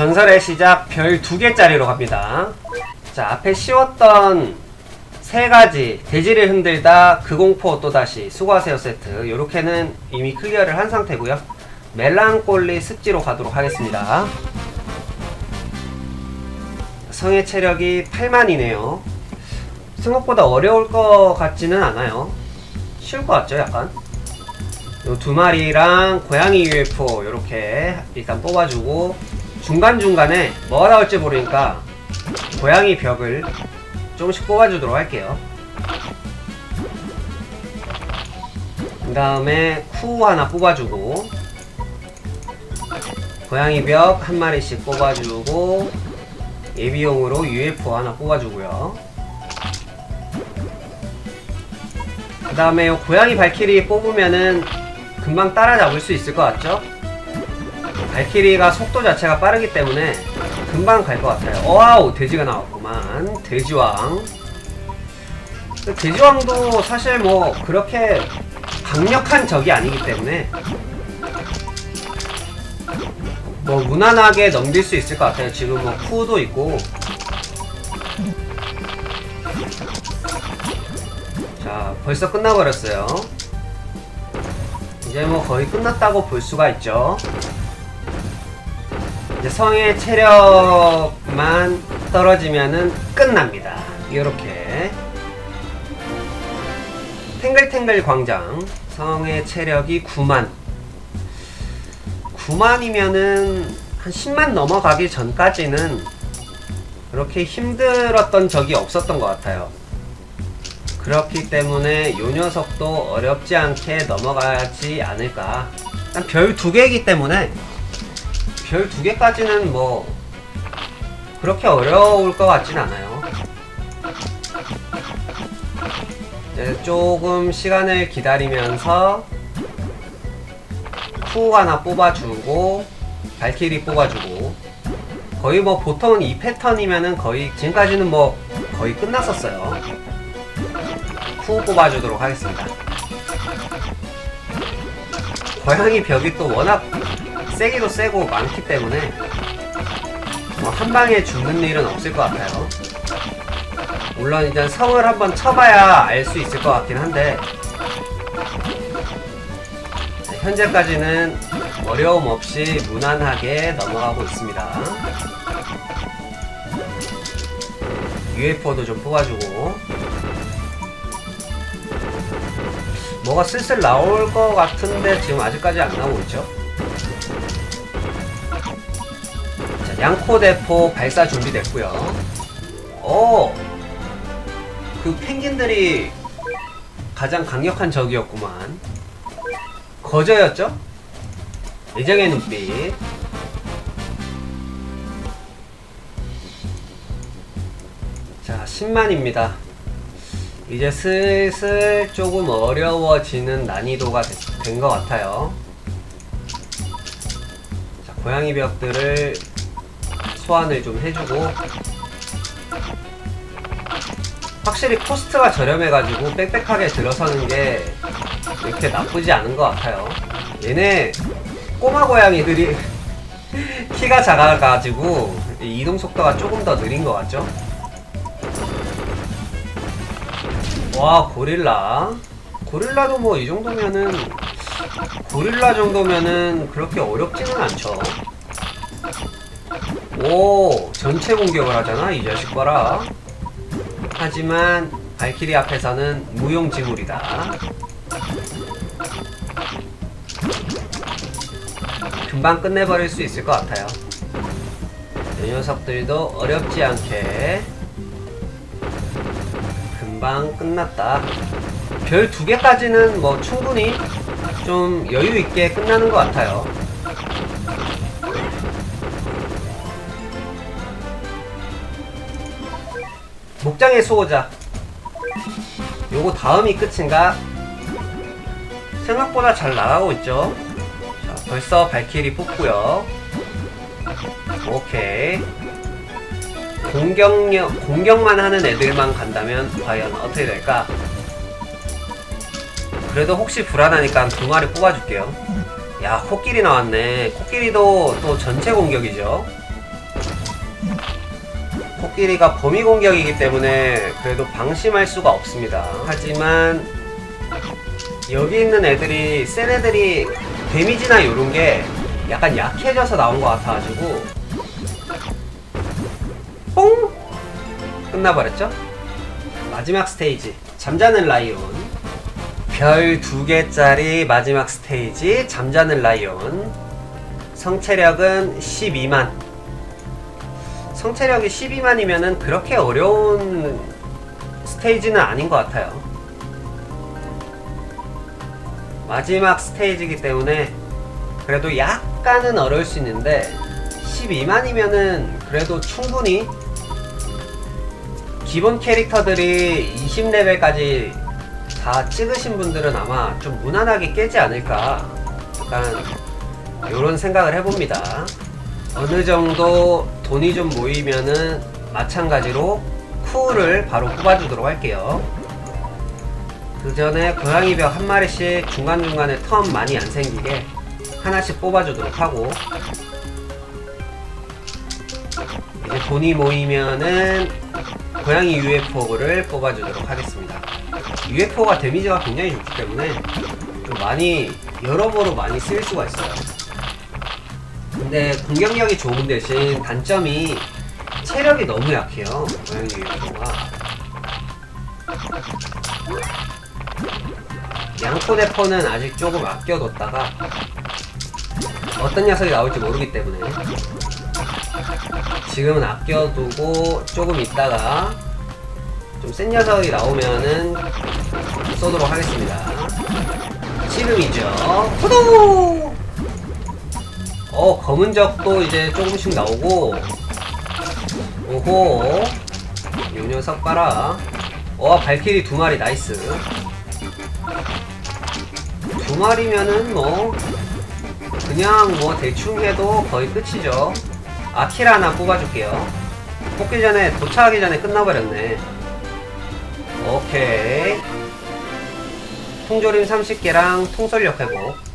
전설의 시작 별 두 개짜리로 갑니다. 자, 앞에 씌웠던 세 가지 대지를 흔들다 그 공포 또다시 수고하세요 세트. 요렇게는 이미 클리어를 한 상태고요. 멜랑꼴리 습지로 가도록 하겠습니다. 성의 체력이 8만이네요. 생각보다 어려울 것 같지는 않아요. 쉬울 것 같죠 약간? 요 두 마리랑 고양이 UFO 요렇게 일단 뽑아주고 중간중간에 뭐가 나올지 모르니까 고양이 벽을 조금씩 뽑아주도록 할게요. 그 다음에 쿠 하나 뽑아주고 고양이 벽 한 마리씩 뽑아주고 예비용으로 UFO 하나 뽑아주고요. 그 다음에 고양이 발키리 뽑으면은 금방 따라잡을 수 있을 것 같죠? 발키리가 속도 자체가 빠르기 때문에 금방 갈 것 같아요. 와우 돼지가 나왔구만. 돼지왕. 돼지왕도 사실 뭐 그렇게 강력한 적이 아니기 때문에 뭐 무난하게 넘길 수 있을 것 같아요. 지금 뭐 쿠도 있고. 자 벌써 끝나버렸어요. 이제 뭐 거의 끝났다고 볼 수가 있죠. 이제 성의 체력만 떨어지면은 끝납니다. 이렇게 탱글탱글 광장 성의 체력이 9만 9만이면은 한 10만 넘어가기 전까지는 그렇게 힘들었던 적이 없었던 것 같아요. 그렇기 때문에 요 녀석도 어렵지 않게 넘어가지 않을까. 별두 개이기 때문에 별 두 개까지는 뭐 그렇게 어려울 것 같진 않아요. 이제 조금 시간을 기다리면서 후 하나 뽑아주고 발키리 뽑아주고 거의 뭐 보통 이 패턴이면은 거의 지금까지는 뭐 거의 끝났었어요. 후 뽑아주도록 하겠습니다. 고양이 벽이 또 워낙 세기도 세고 많기 때문에 뭐 한 방에 죽는 일은 없을 것 같아요. 물론 일단 성을 한번 쳐봐야 알 수 있을 것 같긴 한데 네, 현재까지는 어려움 없이 무난하게 넘어가고 있습니다. UFO도 좀 뽑아주고 뭐가 슬슬 나올 것 같은데 지금 아직까지 안 나오고 있죠? 양코 대포 발사 준비됐고요. 오, 그 펭귄들이 가장 강력한 적이었구만. 거저였죠? 예정의 눈빛. 자, 10만입니다. 이제 슬슬 조금 어려워지는 난이도가 된 것 같아요. 자, 고양이 벽들을 소환을 좀 해주고 확실히 코스트가 저렴해가지고 빽빽하게 들어서는 게 이렇게 나쁘지 않은 것 같아요. 얘네 꼬마 고양이들이 키가 작아가지고 이동 속도가 조금 더 느린 것 같죠? 와 고릴라 고릴라도 뭐 이 정도면은 고릴라 정도면은 그렇게 어렵지는 않죠 오 전체 공격을 하잖아 이 자식 봐라 하지만 발키리 앞에서는 무용지물이다 금방 끝내버릴 수 있을 것 같아요 이 녀석들도 어렵지 않게 금방 끝났다. 별 두 개까지는 뭐 충분히 좀 여유 있게 끝나는 것 같아요. 목장의 수호자. 요거 다음이 끝인가? 생각보다 잘 나가고 있죠? 자, 벌써 발키리 뽑고요. 오케이. 공격력, 공격만 하는 애들만 간다면 과연 어떻게 될까? 그래도 혹시 불안하니까 두 마리 뽑아줄게요. 야, 코끼리 나왔네. 코끼리도 또 전체 공격이죠. 녀석끼리가 범위 공격이기 때문에 그래도 방심할 수가 없습니다. 하지만 여기 있는 애들이 센 애들이 데미지나 요런 게 약간 약해져서 나온 것 같아가지고 뽕! 끝나버렸죠? 마지막 스테이지. 잠자는 라이온. 별 두 개짜리 마지막 스테이지. 잠자는 라이온. 성체력은 12만 성체력이 12만이면은 그렇게 어려운 스테이지는 아닌 것 같아요 마지막 스테이지이기 때문에 그래도 약간은 어려울 수 있는데 12만이면은 그래도 충분히 기본 캐릭터들이 20레벨까지 다 찍으신 분들은 아마 좀 무난하게 깨지 않을까 약간 이런 생각을 해봅니다. 어느 정도 돈이 좀 모이면은 마찬가지로 쿠를 바로 뽑아주도록 할게요. 그 전에 고양이 벽 한 마리씩 중간중간에 텀 많이 안 생기게 하나씩 뽑아주도록 하고 이제 돈이 모이면은 고양이 UFO를 뽑아주도록 하겠습니다. UFO가 데미지가 굉장히 좋기 때문에 좀 많이 여러모로 많이 쓰일 수가 있어요. 근데 공격력이 좋은 대신 단점이 체력이 너무 약해요. 고양이 UFO가. 양코대포는 아직 조금 아껴뒀다가 어떤 녀석이 나올지 모르기 때문에 지금은 아껴두고 조금 있다가 좀 센 녀석이 나오면은 쏘도록 하겠습니다. 지금이죠. 후두! 어, 검은 적도 이제 조금씩 나오고, 오호, 요 녀석 봐라. 와, 발키리 두 마리 나이스. 두 마리면은 뭐, 그냥 뭐 대충 해도 거의 끝이죠. 아키라 하나 뽑아줄게요. 뽑기 전에, 도착하기 전에 끝나버렸네. 오케이. 통조림 30개랑 통솔력 회복.